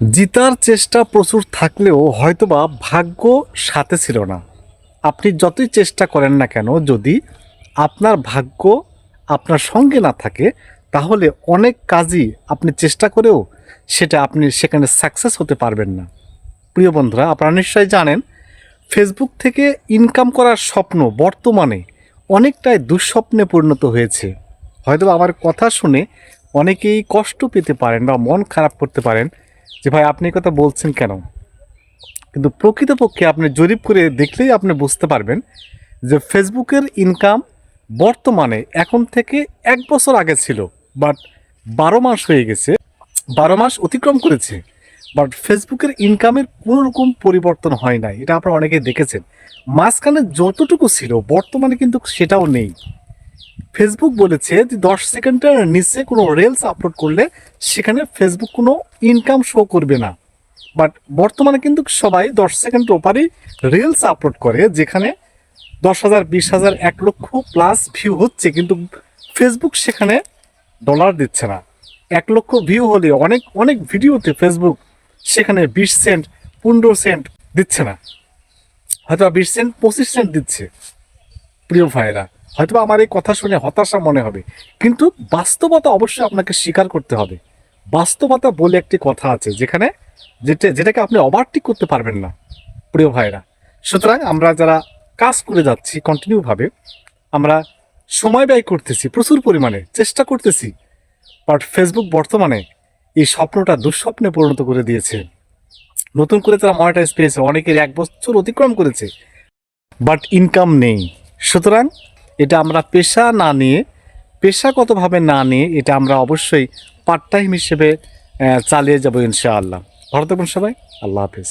জিতার চেষ্টা প্রচুর থাকলেও হয়তোবা ভাগ্য সাথে ছিল না। আপনি যতই চেষ্টা করেন না কেন, যদি আপনার ভাগ্য আপনার সঙ্গে না থাকে, তাহলে অনেক কাজই আপনি চেষ্টা করেও সেটা আপনি সেখানে সাকসেস হতে পারবেন না। প্রিয় বন্ধুরা, আপনারা নিশ্চয়ই জানেন ফেসবুক থেকে ইনকাম করার স্বপ্ন বর্তমানে অনেকটাই দুঃস্বপ্নে পরিণত হয়েছে। হয়তো আমার কথা শুনে অনেকেই কষ্ট পেতে পারেন বা মন খারাপ করতে পারেন যে ভাই, আপনি কথা বলছেন কেন? কিন্তু প্রকৃতপক্ষে আপনি জরিপ করে দেখলেই আপনি বুঝতে পারবেন যে ফেসবুকের ইনকাম বর্তমানে এখন থেকে এক বছর আগে ছিল বাট বারো মাস হয়ে গেছে, বারো মাস অতিক্রম করেছে বাট ফেসবুকের ইনকামের কোনো রকম পরিবর্তন হয় নাই। এটা আপনারা অনেকে দেখেছেন। মাঝখানে যতটুকু ছিল, বর্তমানে কিন্তু সেটাও নেই। ফেসবুক বলেছে যে দশ সেকেন্ডের নিচে কোনো রিলস আপলোড করলে সেখানে ফেসবুক কোনো ইনকাম শো করবে না। বাট বর্তমানে কিন্তু সবাই দশ সেকেন্ড ওপারেই রিলস আপলোড করে, যেখানে দশ হাজার, বিশ হাজার, এক লক্ষ প্লাস ভিউ হচ্ছে, কিন্তু ফেসবুক সেখানে ডলার দিচ্ছে না। এক লক্ষ ভিউ হলে অনেক অনেক ভিডিওতে ফেসবুক সেখানে বিশ সেন্ট পনেরো সেন্ট দিচ্ছে না। হয়তো বিশ সেন্ট পঁচিশ সেন্ট দিচ্ছে। প্রিয় ভাইরা হয়তো আমার এই কথা শুনে হতাশা মনে হবে। কিন্তু বাস্তবতা অবশ্যই আপনাকে স্বীকার করতে হবে। বাস্তবতা বলে একটি কথা আছে, যেখানে যেটা, যেটাকে আপনি ওভারটেক করতে পারবেন না, প্রিয় ভাইরা সুতরাং আমরা যারা কাজ করে যাচ্ছি কন্টিনিউভাবে আমরা সময় ব্যয় করতেছি, প্রচুর পরিমাণে, চেষ্টা করতেছি। বাট ফেসবুক বর্তমানে এই স্বপ্নটা দুঃস্বপ্নে পরিণত করে দিয়েছে। নতুন করে তারা মনিটাইজ পেয়েছে, অনেকের এক বছর অতিক্রম করেছে বাট ইনকাম নেই। সুতরাং এটা আমরা পেশা না নিয়ে, পেশাগতভাবে না নিয়ে এটা আমরা অবশ্যই পার্ট টাইম হিসেবে চালিয়ে যাব ইনশাআল্লাহ। থাকুন সবাই। আল্লাহ হাফিজ।